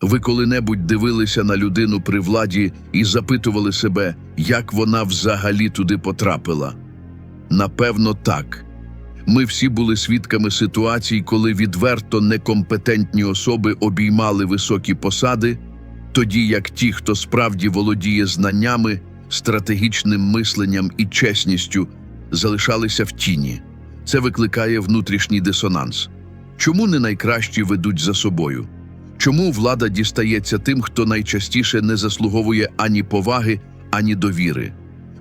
Ви коли-небудь дивилися на людину при владі і запитували себе, як вона взагалі туди потрапила? Напевно, так. Ми всі були свідками ситуацій, коли відверто некомпетентні особи обіймали високі посади, тоді як ті, хто справді володіє знаннями, стратегічним мисленням і чесністю, залишалися в тіні. Це викликає внутрішній дисонанс. Чому не найкращі ведуть за собою? Чому влада дістається тим, хто найчастіше не заслуговує ані поваги, ані довіри?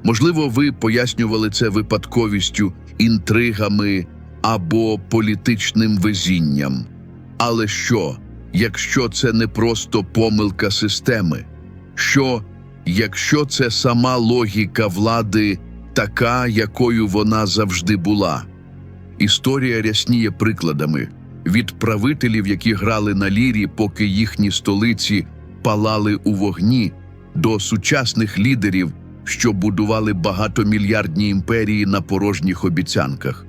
Можливо, ви пояснювали це випадковістю, інтригами або політичним везінням. Але що, якщо це не просто помилка системи? Що, якщо це сама логіка влади, така, якою вона завжди була? Історія рясніє прикладами від правителів, які грали на лірі, поки їхні столиці палали у вогні, до сучасних лідерів, що будували багатомільярдні імперії на порожніх обіцянках.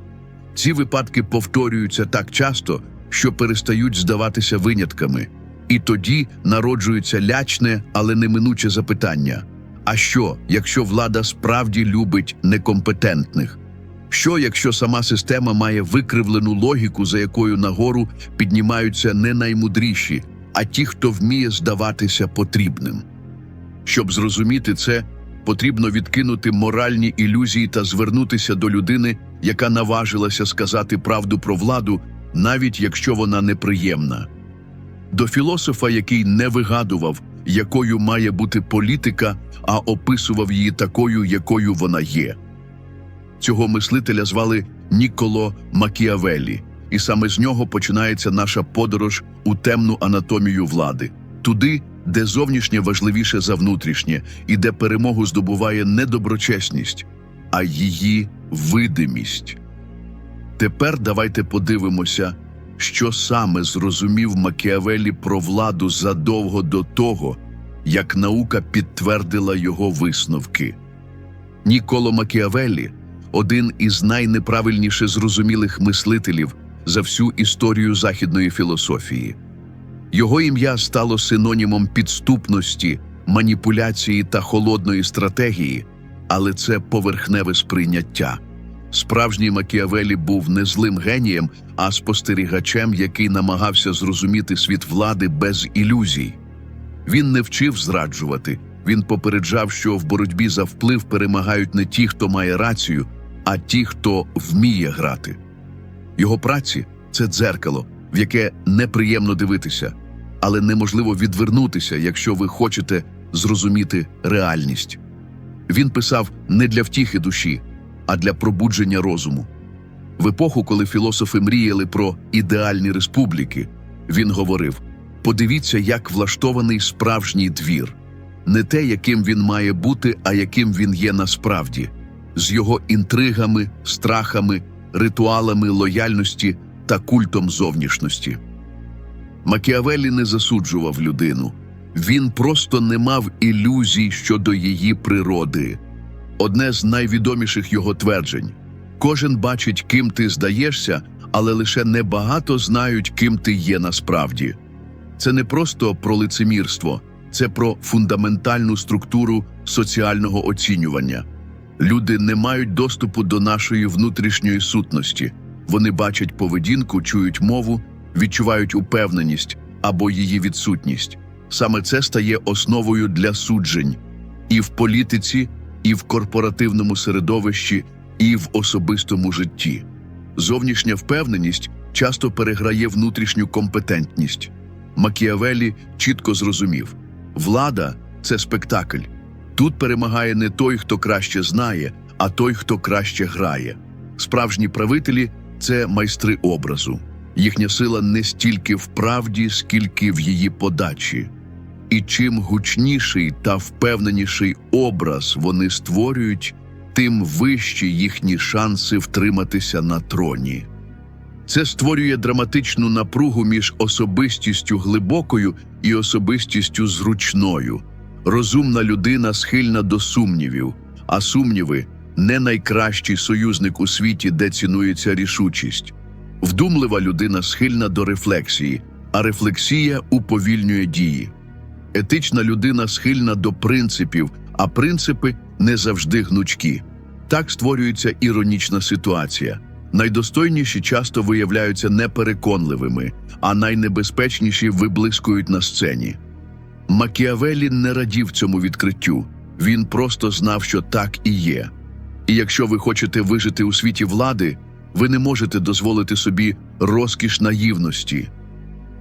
Ці випадки повторюються так часто, що перестають здаватися винятками, і тоді народжується лячне, але неминуче запитання: а що, якщо влада справді любить некомпетентних? Що, якщо сама система має викривлену логіку, за якою нагору піднімаються не наймудріші, а ті, хто вміє здаватися потрібним? Щоб зрозуміти це, потрібно відкинути моральні ілюзії та звернутися до людини, яка наважилася сказати правду про владу, навіть якщо вона неприємна. До філософа, який не вигадував, якою має бути політика, а описував її такою, якою вона є. Цього мислителя звали Ніколо Макіавеллі, і саме з нього починається наша подорож у темну анатомію влади, туди, де зовнішнє важливіше за внутрішнє, і де перемогу здобуває не доброчесність, а її видимість. Тепер давайте подивимося, що саме зрозумів Макіавеллі про владу задовго до того, як наука підтвердила його висновки. Ніколо Макіавеллі один із найнеправильніше зрозумілих мислителів за всю історію західної філософії. Його ім'я стало синонімом підступності, маніпуляції та холодної стратегії, але це поверхневе сприйняття. Справжній Макіавелі був не злим генієм, а спостерігачем, який намагався зрозуміти світ влади без ілюзій. Він не вчив зраджувати, він попереджав, що в боротьбі за вплив перемагають не ті, хто має рацію, а ті, хто вміє грати. Його праці це дзеркало, в яке неприємно дивитися, але неможливо відвернутися, якщо ви хочете зрозуміти реальність. Він писав не для втіхи душі, а для пробудження розуму. В епоху, коли філософи мріяли про ідеальні республіки, він говорив: подивіться, як влаштований справжній двір, не те, яким він має бути, а яким він є насправді, з його інтригами, страхами, ритуалами лояльності та культом зовнішності. Макіавеллі не засуджував людину, він просто не мав ілюзій щодо її природи. Одне з найвідоміших його тверджень кожен бачить, ким ти здаєшся, але лише небагато знають, ким ти є насправді. Це не просто про лицемірство, це про фундаментальну структуру соціального оцінювання. Люди не мають доступу до нашої внутрішньої сутності. Вони бачать поведінку, чують мову, відчувають упевненість або її відсутність. Саме це стає основою для суджень і в політиці, і в корпоративному середовищі, і в особистому житті. Зовнішня впевненість часто переграє внутрішню компетентність. Макіавеллі чітко зрозумів: влада це спектакль. Тут перемагає не той, хто краще знає, а той, хто краще грає. Справжні правителі це майстри образу. Їхня сила не стільки в правді, скільки в її подачі. І чим гучніший та впевненіший образ вони створюють, тим вищі їхні шанси втриматися на троні. Це створює драматичну напругу між особистістю глибокою і особистістю зручною. Розумна людина схильна до сумнівів, а сумніви не найкращий союзник у світі, де цінується рішучість. Вдумлива людина схильна до рефлексії, а рефлексія уповільнює дії. Етична людина схильна до принципів, а принципи не завжди гнучкі. Так створюється іронічна ситуація. Найдостойніші часто виявляються непереконливими, а найнебезпечніші виблискують на сцені. Макіавелі не радів цьому відкриттю, він просто знав, що так і є. І якщо ви хочете вижити у світі влади, ви не можете дозволити собі розкіш наївності.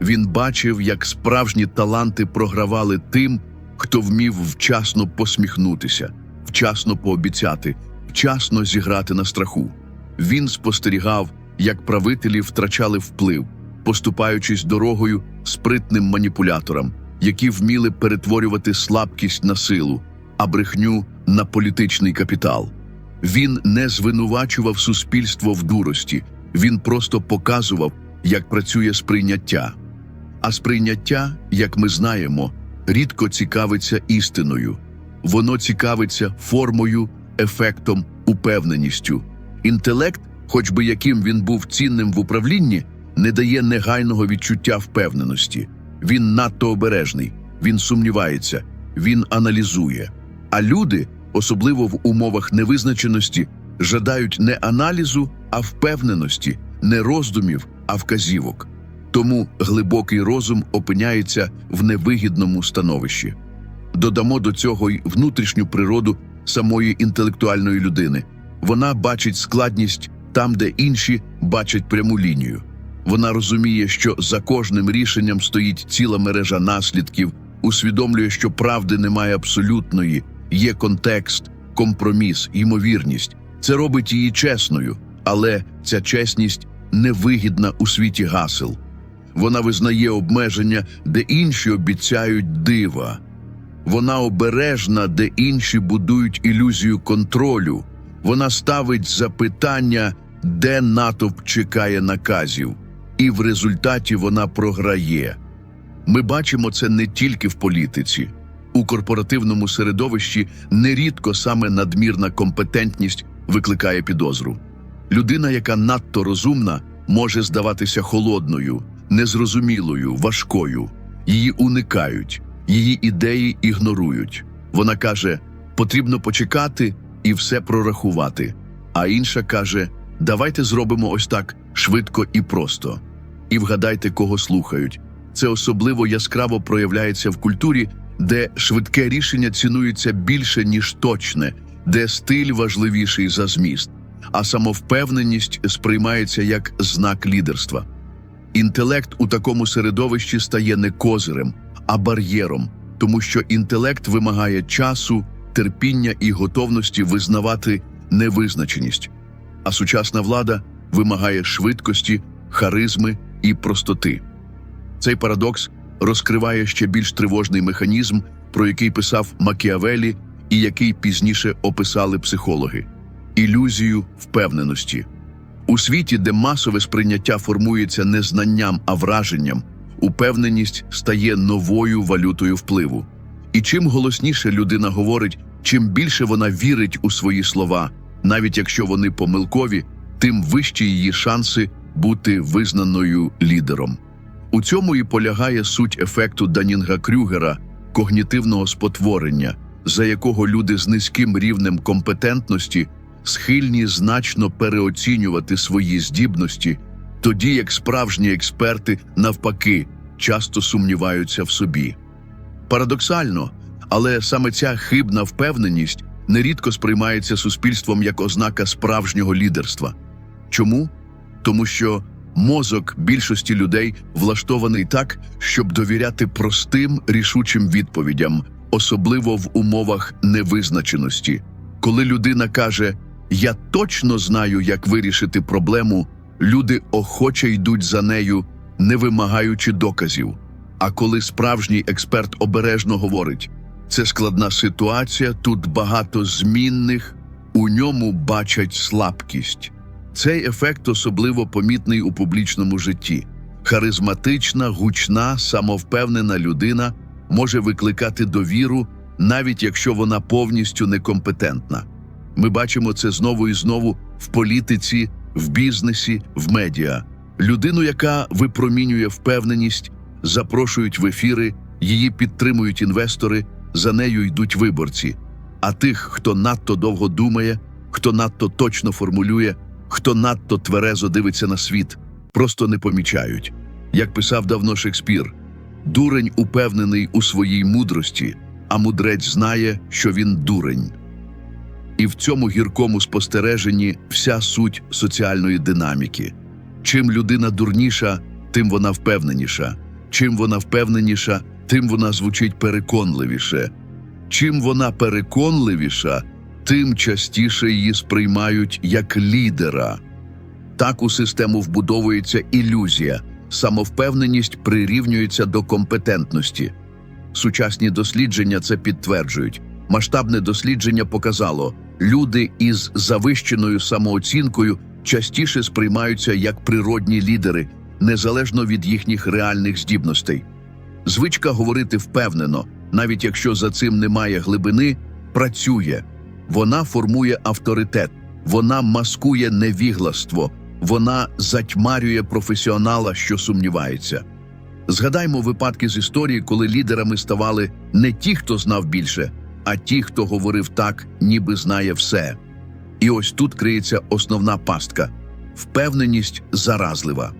Він бачив, як справжні таланти програвали тим, хто вмів вчасно посміхнутися, вчасно пообіцяти, вчасно зіграти на страху. Він спостерігав, як правителі втрачали вплив, поступаючись дорогою спритним маніпуляторам, які вміли перетворювати слабкість на силу, а брехню на політичний капітал. Він не звинувачував суспільство в дурості, він просто показував, як працює сприйняття. А сприйняття, як ми знаємо, рідко цікавиться істиною. Воно цікавиться формою, ефектом, упевненістю. Інтелект, хоч би яким він був цінним в управлінні, не дає негайного відчуття впевненості. Він надто обережний, він сумнівається, він аналізує. А люди, особливо в умовах невизначеності, жадають не аналізу, а впевненості, не роздумів, а вказівок. Тому глибокий розум опиняється в невигідному становищі. Додамо до цього й внутрішню природу самої інтелектуальної людини. Вона бачить складність там, де інші бачать пряму лінію. Вона розуміє, що за кожним рішенням стоїть ціла мережа наслідків, усвідомлює, що правди немає абсолютної, є контекст, компроміс, ймовірність. Це робить її чесною, але ця чесність невигідна у світі гасел. Вона визнає обмеження, де інші обіцяють дива. Вона обережна, де інші будують ілюзію контролю. Вона ставить запитання, де натовп чекає наказів, і в результаті вона програє. Ми бачимо це не тільки в політиці. У корпоративному середовищі нерідко саме надмірна компетентність викликає підозру. Людина, яка надто розумна, може здаватися холодною, незрозумілою, важкою. Її уникають, її ідеї ігнорують. Вона каже: потрібно почекати і все прорахувати. А інша каже: давайте зробимо ось так швидко і просто. І вгадайте, кого слухають. Це особливо яскраво проявляється в культурі, де швидке рішення цінується більше, ніж точне, де стиль важливіший за зміст, а самовпевненість сприймається як знак лідерства. Інтелект у такому середовищі стає не козирем, а бар'єром, тому що інтелект вимагає часу, терпіння і готовності визнавати невизначеність, а сучасна влада вимагає швидкості, харизми і простоти. Цей парадокс розкриває ще більш тривожний механізм, про який писав Макіавелі і який пізніше описали психологи ілюзію впевненості. У світі, де масове сприйняття формується не знанням, а враженням, упевненість стає новою валютою впливу. І чим голосніше людина говорить, чим більше вона вірить у свої слова, навіть якщо вони помилкові, тим вищі її шанси бути визнаною лідером. У цьому і полягає суть ефекту Данінга Крюгера, когнітивного спотворення, за якого люди з низьким рівнем компетентності схильні значно переоцінювати свої здібності, тоді як справжні експерти, навпаки, часто сумніваються в собі. Парадоксально, але саме ця хибна впевненість нерідко сприймається суспільством як ознака справжнього лідерства. Чому? Тому що мозок більшості людей влаштований так, щоб довіряти простим рішучим відповідям, особливо в умовах невизначеності. Коли людина каже Я точно знаю, як вирішити проблему, люди охоче йдуть за нею, не вимагаючи доказів. А коли справжній експерт обережно говорить, це складна ситуація, тут багато змінних, у ньому бачать слабкість. Цей ефект особливо помітний у публічному житті. Харизматична, гучна, самовпевнена людина може викликати довіру, навіть якщо вона повністю некомпетентна. Ми бачимо це знову і знову в політиці, в бізнесі, в медіа. Людину, яка випромінює впевненість, запрошують в ефіри, її підтримують інвестори, за нею йдуть виборці. А тих, хто надто довго думає, хто надто точно формулює, хто надто тверезо дивиться на світ, просто не помічають. Як писав давно Шекспір, дурень упевнений у своїй мудрості, а мудрець знає, що він дурень. І в цьому гіркому спостереженні вся суть соціальної динаміки. Чим людина дурніша, тим вона впевненіша. Чим вона впевненіша, тим вона звучить переконливіше. Чим вона переконливіша, тим частіше її сприймають як лідера. Так у систему вбудовується ілюзія, самовпевненість прирівнюється до компетентності. Сучасні дослідження це підтверджують. Масштабне дослідження показало, люди із завищеною самооцінкою частіше сприймаються як природні лідери, незалежно від їхніх реальних здібностей. Звичка говорити впевнено, навіть якщо за цим немає глибини, працює. Вона формує авторитет, вона маскує невігластво, вона затьмарює професіонала, що сумнівається. Згадаймо випадки з історії, коли лідерами ставали не ті, хто знав більше, а ті, хто говорив так, ніби знає все. І ось тут криється основна пастка впевненість заразлива.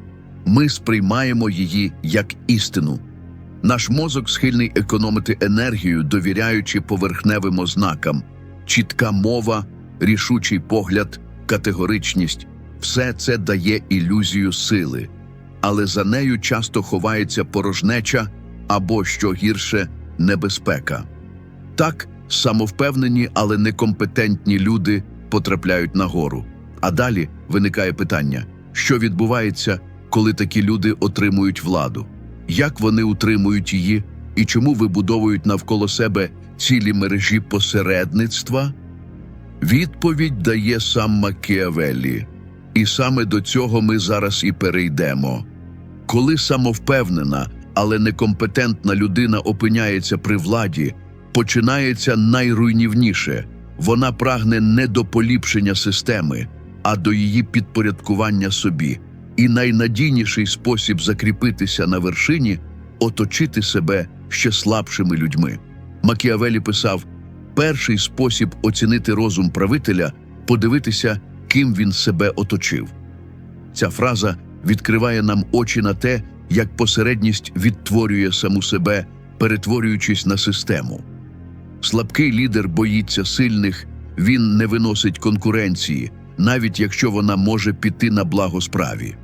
Ми сприймаємо її як істину. Наш мозок схильний економити енергію, довіряючи поверхневим ознакам, чітка мова, рішучий погляд, категоричність все це дає ілюзію сили, але за нею часто ховається порожнеча або, що гірше, небезпека. Так, самовпевнені, але некомпетентні люди потрапляють нагору. А далі виникає питання: що відбувається, коли такі люди отримують владу? Як вони утримують її і чому вибудовують навколо себе цілі мережі посередництва? Відповідь дає сам Макіавеллі. І саме до цього ми зараз і перейдемо. Коли самовпевнена, але некомпетентна людина опиняється при владі, починається найруйнівніше. Вона прагне не до поліпшення системи, а до її підпорядкування собі. І найнадійніший спосіб закріпитися на вершині оточити себе ще слабшими людьми. Макіавелі писав: перший спосіб оцінити розум правителя подивитися, ким він себе оточив. Ця фраза відкриває нам очі на те, як посередність відтворює саму себе, перетворюючись на систему. Слабкий лідер боїться сильних, він не виносить конкуренції, навіть якщо вона може піти на благо справі.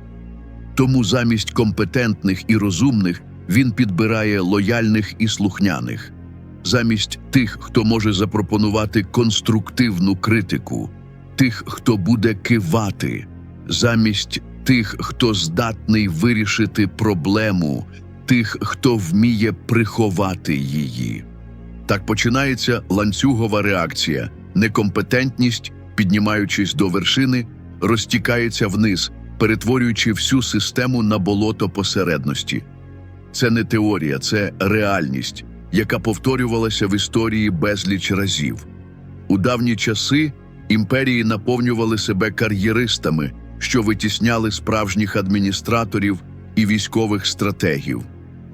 Тому замість компетентних і розумних він підбирає лояльних і слухняних, замість тих, хто може запропонувати конструктивну критику, тих, хто буде кивати, замість тих, хто здатний вирішити проблему, тих, хто вміє приховати її. Так починається ланцюгова реакція, некомпетентність, піднімаючись до вершини, розтікається вниз, перетворюючи всю систему на болото посередності. Це не теорія, це реальність, яка повторювалася в історії безліч разів. У давні часи імперії наповнювали себе кар'єристами, що витісняли справжніх адміністраторів і військових стратегів.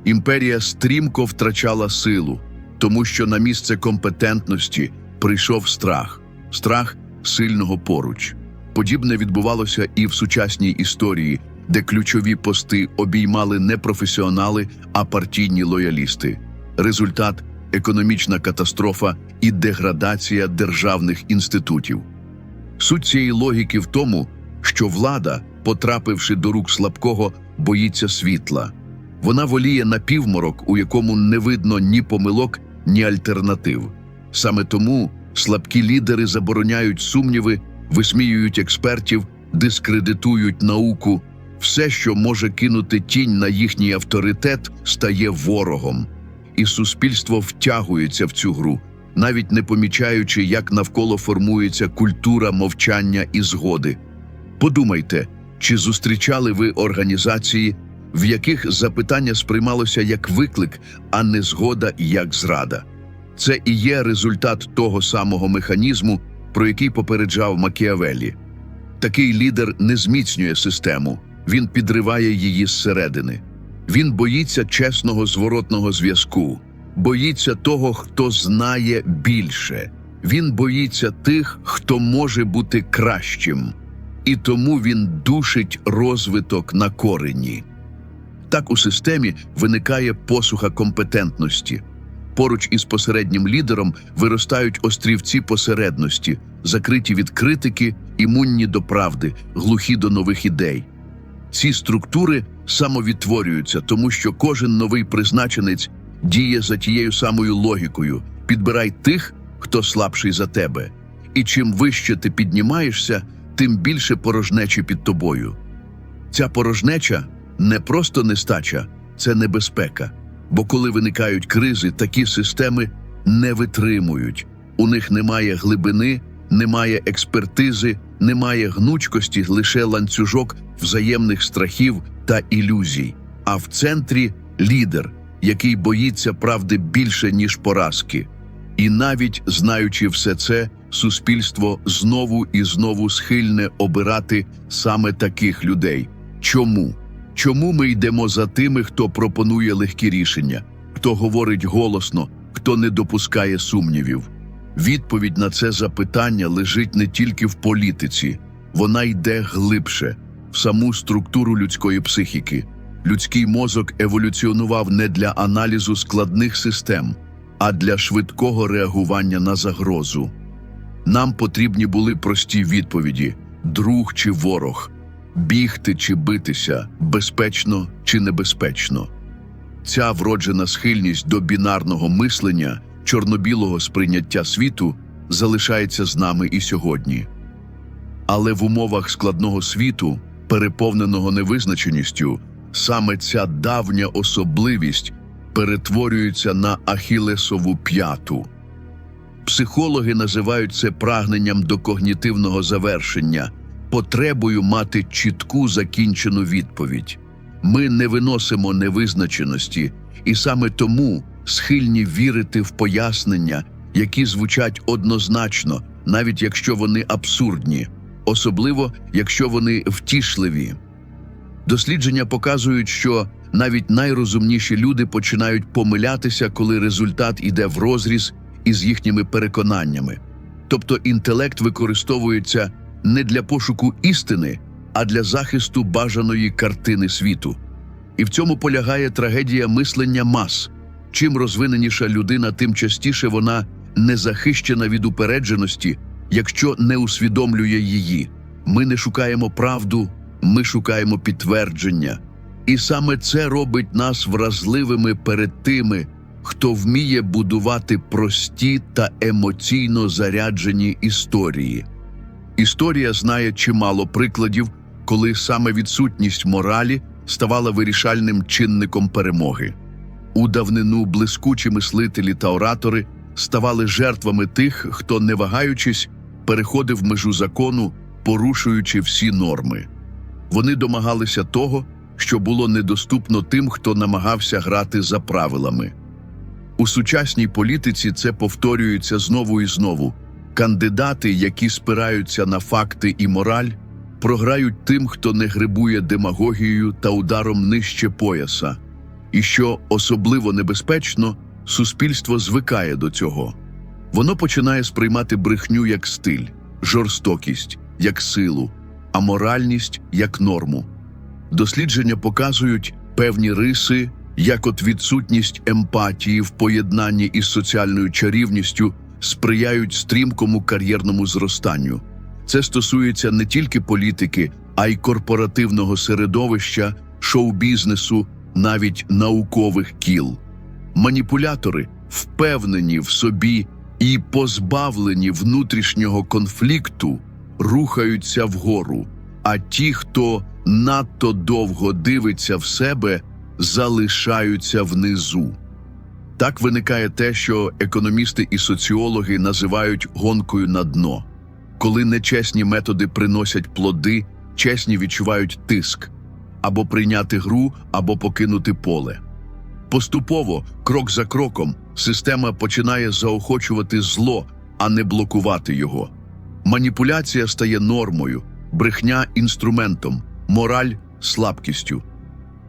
Імперія стрімко втрачала силу, тому що на місце компетентності прийшов страх, страх сильного поруч. Подібне відбувалося і в сучасній історії, де ключові пости обіймали не професіонали, а партійні лоялісти. Результат економічна катастрофа і деградація державних інститутів. Суть цієї логіки в тому, що влада, потрапивши до рук слабкого, боїться світла. Вона воліє на півморок, у якому не видно ні помилок, ні альтернатив. Саме тому слабкі лідери забороняють сумніви, висміюють експертів, дискредитують науку. Все, що може кинути тінь на їхній авторитет, стає ворогом. І суспільство втягується в цю гру, навіть не помічаючи, як навколо формується культура мовчання і згоди. Подумайте, чи зустрічали ви організації, в яких запитання сприймалося як виклик, а не згода як зрада. Це і є результат того самого механізму, про який попереджав Макіавеллі. Такий лідер не зміцнює систему, він підриває її зсередини. Він боїться чесного зворотного зв'язку, боїться того, хто знає більше. Він боїться тих, хто може бути кращим, і тому він душить розвиток на корені. Так у системі виникає посуха компетентності. Поруч із посереднім лідером виростають острівці посередності, закриті від критики, імунні до правди, глухі до нових ідей. Ці структури самовідтворюються, тому що кожен новий призначенець діє за тією самою логікою: підбирай тих, хто слабший за тебе. І чим вище ти піднімаєшся, тим більше порожнечі під тобою. Ця порожнеча не просто нестача, це небезпека. Бо коли виникають кризи, такі системи не витримують. У них немає глибини, немає експертизи, немає гнучкості, лише ланцюжок взаємних страхів та ілюзій. А в центрі лідер, який боїться правди більше, ніж поразки. І навіть знаючи все це, суспільство знову і знову схильне обирати саме таких людей. Чому? Чому ми йдемо за тими, хто пропонує легкі рішення, хто говорить голосно, хто не допускає сумнівів? Відповідь на це запитання лежить не тільки в політиці, вона йде глибше, в саму структуру людської психіки. Людський мозок еволюціонував не для аналізу складних систем, а для швидкого реагування на загрозу. Нам потрібні були прості відповіді: друг чи ворог, бігти чи битися, безпечно чи небезпечно. Ця вроджена схильність до бінарного мислення, чорно-білого сприйняття світу залишається з нами і сьогодні. Але в умовах складного світу, переповненого невизначеністю, саме ця давня особливість перетворюється на ахілесову п'яту. Психологи називають це прагненням до когнітивного завершення, потребою мати чітку закінчену відповідь. Ми не виносимо невизначеності, і саме тому схильні вірити в пояснення, які звучать однозначно, навіть якщо вони абсурдні, особливо якщо вони втішливі. Дослідження показують, що навіть найрозумніші люди починають помилятися, коли результат іде в розріз із їхніми переконаннями. Тобто інтелект використовується не для пошуку істини, а для захисту бажаної картини світу. І в цьому полягає трагедія мислення мас. Чим розвиненіша людина, тим частіше вона не захищена від упередженості, якщо не усвідомлює її. Ми не шукаємо правду, ми шукаємо підтвердження. І саме це робить нас вразливими перед тими, хто вміє будувати прості та емоційно заряджені історії. Історія знає чимало прикладів, коли саме відсутність моралі ставала вирішальним чинником перемоги. У давнину блискучі мислителі та оратори ставали жертвами тих, хто, не вагаючись, переходив межу закону, порушуючи всі норми. Вони домагалися того, що було недоступно тим, хто намагався грати за правилами. У сучасній політиці це повторюється знову і знову. Кандидати, які спираються на факти і мораль, програють тим, хто не грибує демагогією та ударом нижче пояса. І що особливо небезпечно, суспільство звикає до цього. Воно починає сприймати брехню як стиль, жорстокість як силу, а моральність як норму. Дослідження показують певні риси, як от відсутність емпатії в поєднанні із соціальною чарівністю сприяють стрімкому кар'єрному зростанню. Це стосується не тільки політики, а й корпоративного середовища, шоу-бізнесу, навіть наукових кіл. Маніпулятори впевнені в собі і позбавлені внутрішнього конфлікту, рухаються вгору, а ті, хто надто довго дивиться в себе, залишаються внизу. Так виникає те, що економісти і соціологи називають гонкою на дно. Коли нечесні методи приносять плоди, чесні відчувають тиск або прийняти гру, або покинути поле. Поступово, крок за кроком, система починає заохочувати зло, а не блокувати його. Маніпуляція стає нормою, брехня інструментом, мораль слабкістю.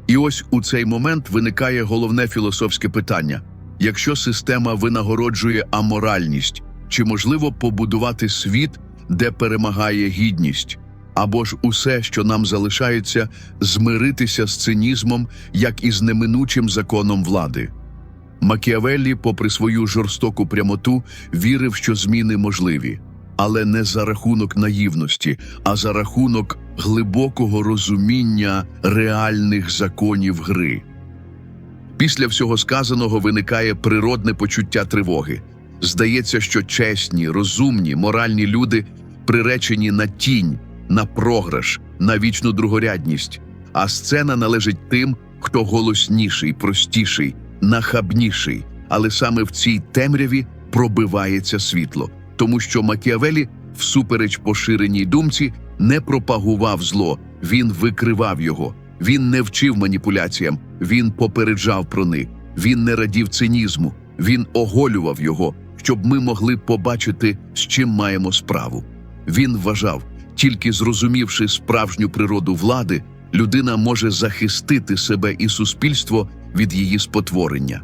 І ось у цей момент виникає головне філософське питання: якщо система винагороджує аморальність, чи можливо побудувати світ, де перемагає гідність? Або ж усе, що нам залишається, змиритися з цинізмом, як і з неминучим законом влади? Макіавеллі, попри свою жорстоку прямоту, вірив, що зміни можливі, але не за рахунок наївності, а за рахунок глибокого розуміння реальних законів гри. Після всього сказаного виникає природне почуття тривоги. Здається, що чесні, розумні, моральні люди приречені на тінь, на програш, на вічну другорядність, а сцена належить тим, хто голосніший, простіший, нахабніший. Але саме в цій темряві пробивається світло, тому що Макіавелі, всупереч поширеній думці, не пропагував зло, він викривав його. Він не вчив маніпуляціям, він попереджав про них, він не радів цинізму, він оголював його, щоб ми могли побачити, з чим маємо справу. Він вважав, тільки зрозумівши справжню природу влади, людина може захистити себе і суспільство від її спотворення.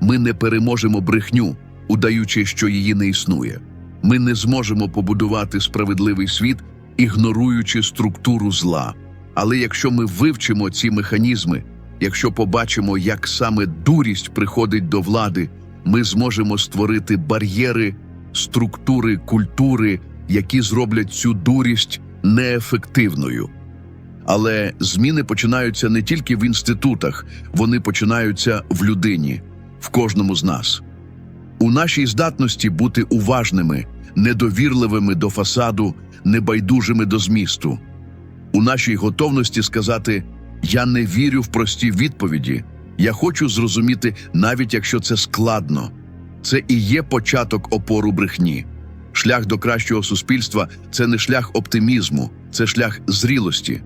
Ми не переможемо брехню, удаючи, що її не існує. Ми не зможемо побудувати справедливий світ, ігноруючи структуру зла. Але якщо ми вивчимо ці механізми, якщо побачимо, як саме дурість приходить до влади, ми зможемо створити бар'єри, структури, культури, які зроблять цю дурість неефективною. Але зміни починаються не тільки в інститутах, вони починаються в людині, в кожному з нас. У нашій здатності бути уважними, недовірливими до фасаду, небайдужими до змісту, у нашій готовності сказати Я не вірю в прості відповіді, я хочу зрозуміти, навіть якщо це складно. Це і є початок опору брехні. Шлях до кращого суспільства це не шлях оптимізму, це шлях зрілості.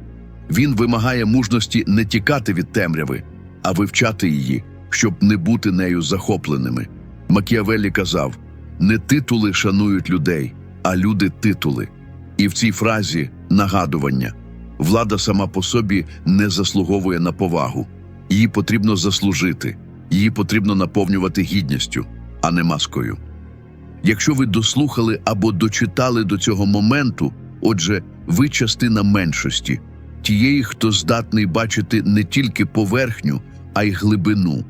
Він вимагає мужності не тікати від темряви, а вивчати її, щоб не бути нею захопленими. Макіавеллі казав: не титули шанують людей, а люди титули. І в цій фразі нагадування влада сама по собі не заслуговує на повагу. Її потрібно заслужити, її потрібно наповнювати гідністю, а не маскою. Якщо ви дослухали або дочитали до цього моменту, отже, ви частина меншості, тієї, хто здатний бачити не тільки поверхню, а й глибину,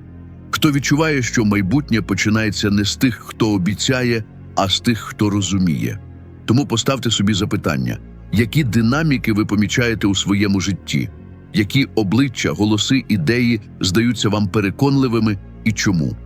хто відчуває, що майбутнє починається не з тих, хто обіцяє, а з тих, хто розуміє. Тому поставте собі запитання, які динаміки ви помічаєте у своєму житті, які обличчя, голоси, ідеї здаються вам переконливими і чому?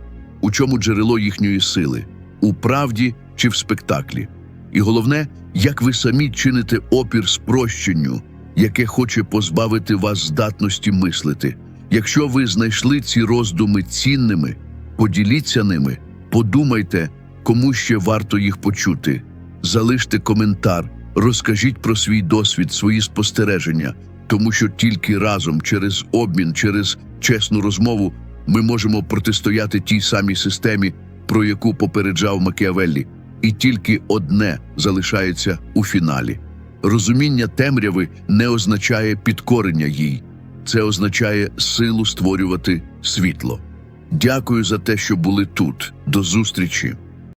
У чому джерело їхньої сили? У правді чи в спектаклі? І головне, як ви самі чините опір спрощенню, яке хоче позбавити вас здатності мислити. Якщо ви знайшли ці роздуми цінними, поділіться ними, подумайте, кому ще варто їх почути. Залиште коментар, розкажіть про свій досвід, свої спостереження, тому що тільки разом, через обмін, через чесну розмову, ми можемо протистояти тій самій системі, про яку попереджав Макіавеллі, і тільки одне залишається у фіналі. Розуміння темряви не означає підкорення їй, це означає силу створювати світло. Дякую за те, що були тут. До зустрічі!